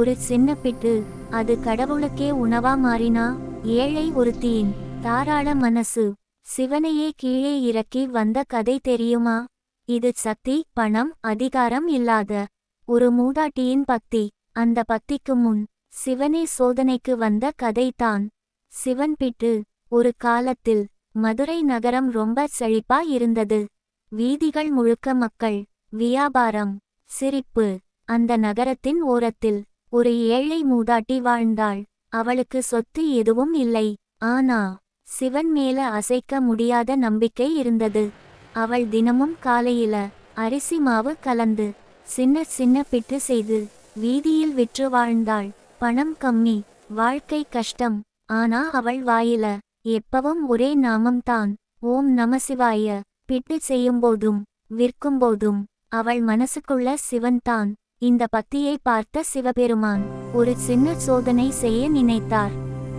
ஒரு சின்ன பிட்டு. அது கடவுளுக்கே உணவா மாறினா ஏழை ஒருத்தியின் தாராள மனசு. சிவனையே கீழே இறக்கி வந்த கதை தெரியுமா? இது சக்தி பணம் அதிகாரம் இல்லாத ஒரு மூதாட்டியின் பக்தி. அந்த பக்திக்கு முன் சிவனே சோதனைக்கு வந்த கதைதான் சிவன் பிட்டு ஒரு காலத்தில் மதுரை நகரம் ரொம்ப செழிப்பா இருந்தது. வீதிகள் முழுக்க மக்கள் வியாபாரம் சிரிப்பு. அந்த நகரத்தின் ஓரத்தில் ஒரு ஏழை மூதாட்டி வாழ்ந்தாள். அவளுக்கு சொத்து எதுவும் இல்லை. ஆனா சிவன் மேல அசைக்க முடியாத நம்பிக்கை இருந்தது. அவள் தினமும் காலையில அரிசி மாவு கலந்து சின்ன சின்ன பிட்டு செய்து வீதியில் விற்று வாழ்ந்தாள். பணம் கம்மி வாழ்க்கை கஷ்டம். ஆனா அவள் வாயில எப்பவும் ஒரே நாமம்தான். ஓம் நமசிவாய பிட்டு செய்யும்போதும் விற்கும்போதும் அவள் மனசுக்குள்ள சிவன்தான். இந்த பக்தியை பார்த்த சிவபெருமான் ஒரு சின்ன சோதனை செய்ய நினைத்தார்.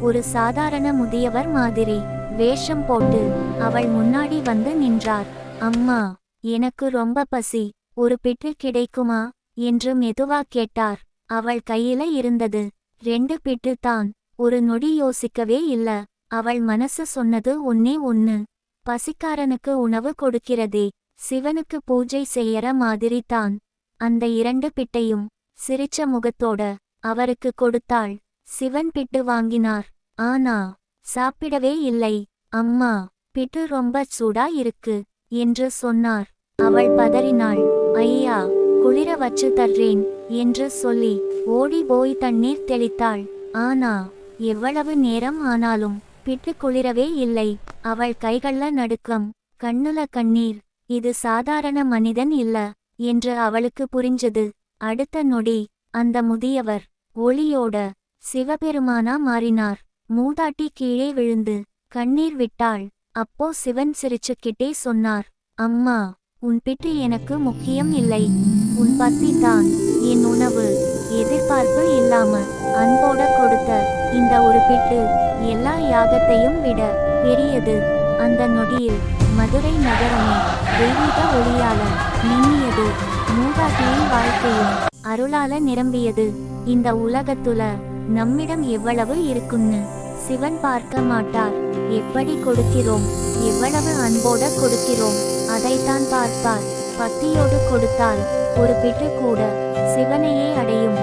ஒரு சாதாரண முதியவர் மாதிரி வேஷம் போட்டு அவள் முன்னாடி வந்து நின்றார். அம்மா எனக்கு ரொம்ப பசி. ஒரு பிட்டு கிடைக்குமா? என்று மெதுவா கேட்டார். அவள் கையில இருந்தது. ரெண்டு பிட்டு தான். ஒரு நொடி யோசிக்கவே இல்ல. அவள் மனசு சொன்னது ஒன்னே ஒன்னு. பசிக்காரனுக்கு உணவு கொடுக்கிறதே. சிவனுக்கு பூஜை செய்யற மாதிரி தான். அந்த இரண்டு பிட்டையும் சிரிச்ச முகத்தோட அவருக்கு கொடுத்தாள். சிவன் பிட்டு வாங்கினார். ஆனா சாப்பிடவே இல்லை. அம்மா பிட்டு ரொம்ப சூடா இருக்கு என்று சொன்னார். அவள் பதறினாள். ஐயா குளிர வச்சு தர்றேன் என்று சொல்லி ஓடி போய் தண்ணீர் தெளித்தாள். ஆனா எவ்வளவு நேரம் ஆனாலும் பிட்டு குளிரவே இல்லை. அவள் கைகள்ல நடுக்கம் கண்ணுல கண்ணீர். இது சாதாரண மனிதன் இல்ல. என்று அவளுக்கு புரிஞ்சது. அடுத்த நொடி அந்த முதியவர் ஒளியோட சிவபெருமானா மாறினார். மூதாட்டி கீழே விழுந்து கண்ணீர் விட்டாள். அப்போ சிவன் சிரிச்சுக்கிட்டே சொன்னார் அம்மா உன் பிட்டு எனக்கு முக்கியம் இல்லை. உன் பத்தி தான் என் உணவு. எதிர்பார்ப்பு இல்லாம அன்போட கொடுத்த இந்த ஒரு பிட்டு எல்லா யாகத்தையும் விட பெரியது. அந்த நொடியில் மதுரை நகரமே தெய்வீக ஒளியால மின்னியது மூதாட்டியின் வாழ்க்கையும் அருளால நிரம்பியது. இந்த உலகத்துல நம்மிடம் எவ்வளவு இருக்குன்னு சிவன் பார்க்க மாட்டார். எப்படி கொடுக்கிறோம்? எவ்வளவு அன்போட கொடுக்கிறோம்? அதைத்தான் பார்ப்பார் பக்தியோடு கொடுத்தால் ஒரு பிட்டு கூட சிவனையே அடையும்.